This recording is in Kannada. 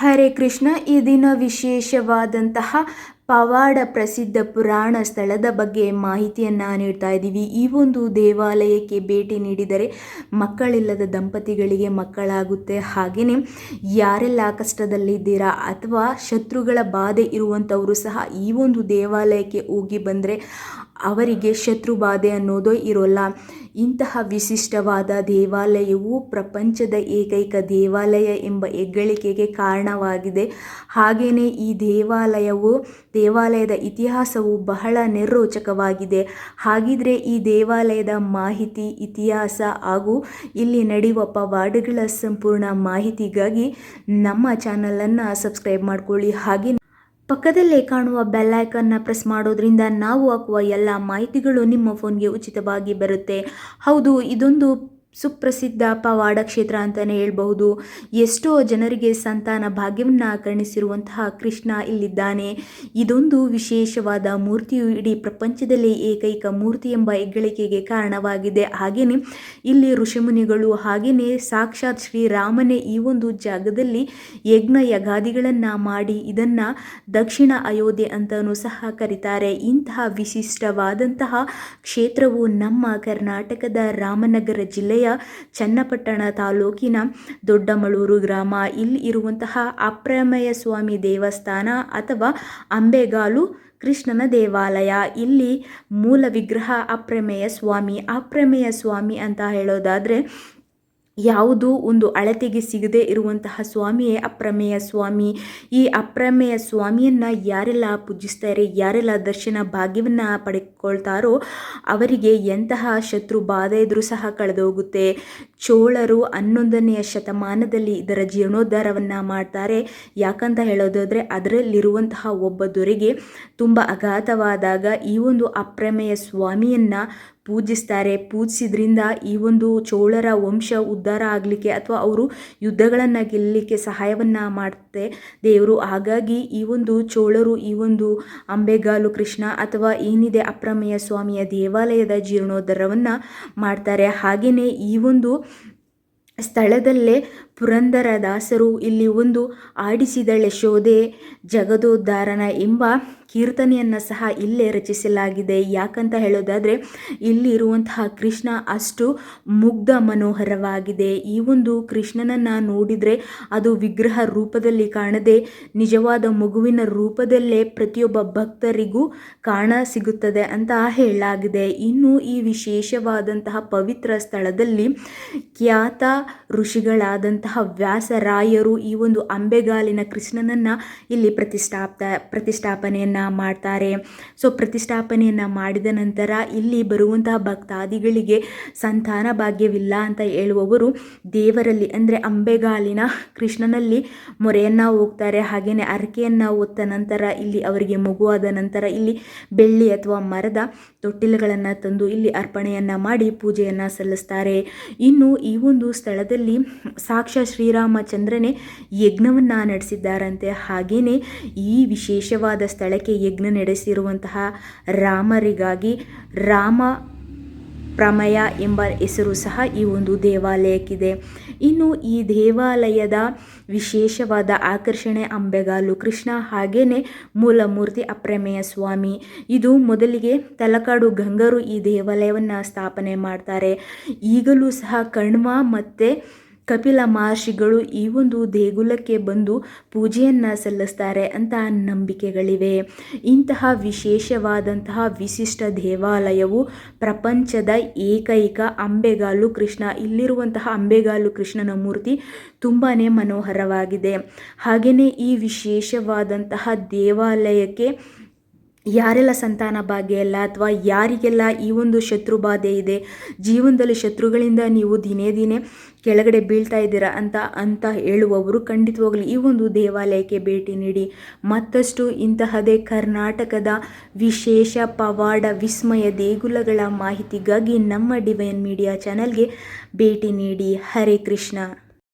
ಹರೇ ಕೃಷ್ಣ, ಈ ದಿನ ವಿಶೇಷವಾದಂತಹ ಪವಾಡ ಪ್ರಸಿದ್ಧ ಪುರಾಣ ಸ್ಥಳದ ಬಗ್ಗೆ ಮಾಹಿತಿಯನ್ನು ನೀಡ್ತಾ ಇದ್ದೀವಿ. ಈ ಒಂದು ದೇವಾಲಯಕ್ಕೆ ಭೇಟಿ ನೀಡಿದರೆ ಮಕ್ಕಳಿಲ್ಲದ ದಂಪತಿಗಳಿಗೆ ಮಕ್ಕಳಾಗುತ್ತೆ. ಹಾಗೆಯೇ ಯಾರೆಲ್ಲ ಕಷ್ಟದಲ್ಲಿದ್ದೀರಾ ಅಥವಾ ಶತ್ರುಗಳ ಬಾಧೆ ಇರುವಂಥವರು ಸಹ ಈ ಒಂದು ದೇವಾಲಯಕ್ಕೆ ಹೋಗಿ ಬಂದರೆ ಅವರಿಗೆ ಶತ್ರು ಬಾಧೆ ಅನ್ನೋದೇ ಇರೋಲ್ಲ. ಇಂತಹ ವಿಶಿಷ್ಟವಾದ ದೇವಾಲಯವು ಪ್ರಪಂಚದ ಏಕೈಕ ದೇವಾಲಯ ಎಂಬ ಹೆಗ್ಗಳಿಕೆಗೆ ಕಾರಣವಾಗಿದೆ. ಹಾಗೆಯೇ ಈ ದೇವಾಲಯವು, ದೇವಾಲಯದ ಇತಿಹಾಸವು ಬಹಳ ನಿರ್ರೋಚಕವಾಗಿದೆ. ಹಾಗಿದ್ರೆ ಈ ದೇವಾಲಯದ ಮಾಹಿತಿ, ಇತಿಹಾಸ ಹಾಗೂ ಇಲ್ಲಿ ನಡೆಯುವ ಪವಾಡಗಳ ಸಂಪೂರ್ಣ ಮಾಹಿತಿಗಾಗಿ ನಮ್ಮ ಚಾನಲನ್ನು ಸಬ್ಸ್ಕ್ರೈಬ್ ಮಾಡ್ಕೊಳ್ಳಿ. ಹಾಗೆ ಪಕ್ಕದಲ್ಲೇ ಕಾಣುವ ಬೆಲ್ ಐಕನ್ನ ಪ್ರೆಸ್ ಮಾಡೋದ್ರಿಂದ ನಾವು ಹಾಕುವ ಎಲ್ಲ ಮಾಹಿತಿಗಳು ನಿಮ್ಮ ಫೋನ್ಗೆ ಉಚಿತವಾಗಿ ಬರುತ್ತೆ. ಹೌದು, ಇದೊಂದು ಸುಪ್ರಸಿದ್ಧ ಪವಾಡ ಕ್ಷೇತ್ರ ಅಂತಲೇ ಹೇಳ್ಬಹುದು. ಎಷ್ಟೋ ಜನರಿಗೆ ಸಂತಾನ ಭಾಗ್ಯವನ್ನು ಕರುಣಿಸಿರುವಂತಹ ಕೃಷ್ಣ ಇಲ್ಲಿದ್ದಾನೆ. ಇದೊಂದು ವಿಶೇಷವಾದ ಮೂರ್ತಿಯು ಇಡೀ ಪ್ರಪಂಚದಲ್ಲಿ ಏಕೈಕ ಮೂರ್ತಿ ಎಂಬ ಹೆಗ್ಗಳಿಕೆಗೆ ಕಾರಣವಾಗಿದೆ. ಹಾಗೆಯೇ ಇಲ್ಲಿ ಋಷಿಮುನಿಗಳು ಹಾಗೆಯೇ ಸಾಕ್ಷಾತ್ ಶ್ರೀರಾಮನೇ ಈ ಒಂದು ಜಾಗದಲ್ಲಿ ಯಜ್ಞ ಯಗಾದಿಗಳನ್ನು ಮಾಡಿ ಇದನ್ನು ದಕ್ಷಿಣ ಅಯೋಧ್ಯೆ ಅಂತಲೂ ಸಹ ಕರೀತಾರೆ. ಇಂತಹ ವಿಶಿಷ್ಟವಾದಂತಹ ಕ್ಷೇತ್ರವು ನಮ್ಮ ಕರ್ನಾಟಕದ ರಾಮನಗರ ಜಿಲ್ಲೆಯ ಚನ್ನಪಟ್ಟಣ ತಾಲೂಕಿನ ದೊಡ್ಡಮಳೂರು ಗ್ರಾಮ. ಇಲ್ಲಿ ಇರುವಂತಹ ಅಪ್ರಮೇಯ ಸ್ವಾಮಿ ದೇವಸ್ಥಾನ ಅಥವಾ ಅಂಬೆಗಾಲು ಕೃಷ್ಣನ ದೇವಾಲಯ. ಇಲ್ಲಿ ಮೂಲ ವಿಗ್ರಹ ಅಪ್ರಮೇಯ ಸ್ವಾಮಿ. ಅಪ್ರಮೇಯ ಸ್ವಾಮಿ ಅಂತ ಹೇಳೋದಾದರೆ ಯಾವುದೂ ಒಂದು ಅಳತೆಗೆ ಸಿಗದೇ ಇರುವಂತಹ ಸ್ವಾಮಿಯೇ ಅಪ್ರಮೇಯ ಸ್ವಾಮಿ. ಈ ಅಪ್ರಮೇಯ ಸ್ವಾಮಿಯನ್ನು ಯಾರೆಲ್ಲ ಪೂಜಿಸ್ತಾರೆ, ಯಾರೆಲ್ಲ ದರ್ಶನ ಭಾಗ್ಯವನ್ನು ಪಡೆದುಕೊಳ್ತಾರೋ ಅವರಿಗೆ ಎಂತಹ ಶತ್ರು ಬಾಧೆ ಇದ್ರೂ ಸಹ ಕಳೆದೋಗುತ್ತೆ. ಚೋಳರು ಹನ್ನೊಂದನೆಯ ಶತಮಾನದಲ್ಲಿ ಇದರ ಜೀರ್ಣೋದ್ಧಾರವನ್ನು ಮಾಡ್ತಾರೆ. ಯಾಕಂತ ಹೇಳೋದಾದರೆ ಅದರಲ್ಲಿರುವಂತಹ ಒಬ್ಬ ದೊರೆಗೆ ತುಂಬ ಅಘಾತವಾದಾಗ ಈ ಒಂದು ಅಪ್ರಮೇಯ ಸ್ವಾಮಿಯನ್ನು ಪೂಜಿಸ್ತಾರೆ, ಪೂಜಿಸಿದ್ರಿಂದ ಈ ಒಂದು ಚೋಳರ ವಂಶ ಉದ್ಧಾರ ಆಗಲಿಕ್ಕೆ ಅಥವಾ ಅವರು ಯುದ್ಧಗಳನ್ನು ಗೆಲ್ಲಲಿಕ್ಕೆ ಸಹಾಯವನ್ನು ಮಾಡುತ್ತೆ ದೇವರು. ಹಾಗಾಗಿ ಈ ಒಂದು ಚೋಳರು, ಈ ಒಂದು ಅಂಬೆಗಾಲು ಕೃಷ್ಣ ಅಥವಾ ಏನಿದೆ ಅಪ್ರಮೇಯ ಸ್ವಾಮಿಯ ದೇವಾಲಯದ ಜೀರ್ಣೋದ್ಧಾರವನ್ನು ಮಾಡ್ತಾರೆ. ಹಾಗೆಯೇ ಈ ಒಂದು ಸ್ಥಳದಲ್ಲೇ ಪುರಂದರದಾಸರು ಇಲ್ಲಿ ಒಂದು ಆಡಿಸಿದಳೆ ಶೋಧೆ. ಜಗದೋದ್ಧಾರನ ಎಂಬ ಕೀರ್ತನೆಯನ್ನು ಸಹ ಇಲ್ಲೇ ರಚಿಸಲಾಗಿದೆ. ಯಾಕಂತ ಹೇಳೋದಾದರೆ, ಇಲ್ಲಿರುವಂತಹ ಕೃಷ್ಣ ಅಷ್ಟು ಮುಗ್ಧ ಮನೋಹರವಾಗಿದೆ. ಈ ಒಂದು ಕೃಷ್ಣನನ್ನು ನೋಡಿದರೆ ಅದು ವಿಗ್ರಹ ರೂಪದಲ್ಲಿ ಕಾಣದೆ, ನಿಜವಾದ ಮಗುವಿನ ರೂಪದಲ್ಲೇ ಪ್ರತಿಯೊಬ್ಬ ಭಕ್ತರಿಗೂ ಕಾಣ ಸಿಗುತ್ತದೆ ಅಂತ ಹೇಳಲಾಗಿದೆ. ಇನ್ನು ಈ ವಿಶೇಷವಾದಂತಹ ಪವಿತ್ರ ಸ್ಥಳದಲ್ಲಿ ಖ್ಯಾತ ಋಷಿಗಳಾದಂತಹ ವ್ಯಾಸರಾಯರು ಈ ಒಂದು ಅಂಬೆಗಾಲಿನ ಕೃಷ್ಣನನ್ನು ಇಲ್ಲಿ ಪ್ರತಿಷ್ಠಾಪ್ತ, ಪ್ರತಿಷ್ಠಾಪನೆಯನ್ನು ಮಾಡ್ತಾರೆ. ಸೊ ಪ್ರತಿಷ್ಠಾಪನೆಯನ್ನು ಮಾಡಿದ ನಂತರ ಇಲ್ಲಿ ಬರುವಂತಹ ಭಕ್ತಾದಿಗಳಿಗೆ ಸಂತಾನ ಭಾಗ್ಯವಿಲ್ಲ ಅಂತ ಹೇಳುವವರು ದೇವರಲ್ಲಿ, ಅಂದರೆ ಅಂಬೆಗಾಲಿನ ಕೃಷ್ಣನಲ್ಲಿ ಮೊರೆಯನ್ನು ಹೋಗ್ತಾರೆ. ಹಾಗೆಯೇ ಅರಕೆಯನ್ನು ಹೊತ್ತ ನಂತರ ಇಲ್ಲಿ ಅವರಿಗೆ ಮಗುವಾದ ನಂತರ ಇಲ್ಲಿ ಬೆಳ್ಳಿ ಅಥವಾ ಮರದ ತೊಟ್ಟಿಲುಗಳನ್ನು ತಂದು ಇಲ್ಲಿ ಅರ್ಪಣೆಯನ್ನು ಮಾಡಿ ಪೂಜೆಯನ್ನು ಸಲ್ಲಿಸ್ತಾರೆ. ಇನ್ನು ಈ ಒಂದು ಸ್ಥಳದಲ್ಲಿ ಸಾಕ್ಷ ಶ್ರೀರಾಮಚಂದ್ರನೇ ಯಜ್ಞವನ್ನು ನಡೆಸಿದ್ದಾರಂತೆ. ಹಾಗೆಯೇ ಈ ವಿಶೇಷವಾದ ಸ್ಥಳಕ್ಕೆ ಯಜ್ಞ ನಡೆಸಿರುವಂತಹ ರಾಮರಿಗಾಗಿ ರಾಮ ಪ್ರಮಯ ಎಂಬ ಹೆಸರು ಸಹ ಈ ಒಂದು ದೇವಾಲಯಕ್ಕಿದೆ. ಇನ್ನು ಈ ದೇವಾಲಯದ ವಿಶೇಷವಾದ ಆಕರ್ಷಣೆ ಅಂಬೆಗಾಲು ಕೃಷ್ಣ ಹಾಗೆಯೇ ಮೂಲಮೂರ್ತಿ ಅಪ್ರಮೇಯ ಸ್ವಾಮಿ. ಇದು ಮೊದಲಿಗೆ ತಲಕಾಡು ಗಂಗರು ಈ ದೇವಾಲಯವನ್ನು ಸ್ಥಾಪನೆ ಮಾಡ್ತಾರೆ. ಈಗಲೂ ಸಹ ಕಣ್ವ ಮತ್ತು ಕಪಿಲ ಮಹರ್ಷಿಗಳು ಈ ಒಂದು ದೇಗುಲಕ್ಕೆ ಬಂದು ಪೂಜೆಯನ್ನು ಸಲ್ಲಿಸ್ತಾರೆ ಅಂತ ನಂಬಿಕೆಗಳಿವೆ. ಇಂತಹ ವಿಶೇಷವಾದಂತಹ ವಿಶಿಷ್ಟ ದೇವಾಲಯವು ಪ್ರಪಂಚದ ಏಕೈಕ ಅಂಬೆಗಾಲು ಕೃಷ್ಣ. ಇಲ್ಲಿರುವಂತಹ ಅಂಬೆಗಾಲು ಕೃಷ್ಣನ ಮೂರ್ತಿ ತುಂಬಾ ಮನೋಹರವಾಗಿದೆ. ಹಾಗೆಯೇ ಈ ವಿಶೇಷವಾದಂತಹ ದೇವಾಲಯಕ್ಕೆ ಯಾರೆಲ್ಲ ಸಂತಾನ ಭಾಗ್ಯ ಇಲ್ಲ ಅಥವಾ ಯಾರಿಗೆಲ್ಲ ಈ ಒಂದು ಶತ್ರು ಬಾಧೆ ಇದೆ, ಜೀವನದಲ್ಲಿ ಶತ್ರುಗಳಿಂದ ನೀವು ದಿನೇ ದಿನೇ ಕೆಳಗಡೆ ಬೀಳ್ತಾ ಇದ್ದೀರಾ ಅಂತ ಅಂತ ಹೇಳುವವರು ಖಂಡಿತವಾಗಲಿ ಈ ಒಂದು ದೇವಾಲಯಕ್ಕೆ ಭೇಟಿ ನೀಡಿ. ಮತ್ತಷ್ಟು ಇಂತಹದೇ ಕರ್ನಾಟಕದ ವಿಶೇಷ ಪವಾಡ ವಿಸ್ಮಯ ದೇಗುಲಗಳ ಮಾಹಿತಿಗಾಗಿ ನಮ್ಮ ಡಿವೈನ್ ಮೀಡಿಯಾ ಚಾನಲ್ಗೆ ಭೇಟಿ ನೀಡಿ. ಹರೇ ಕೃಷ್ಣ.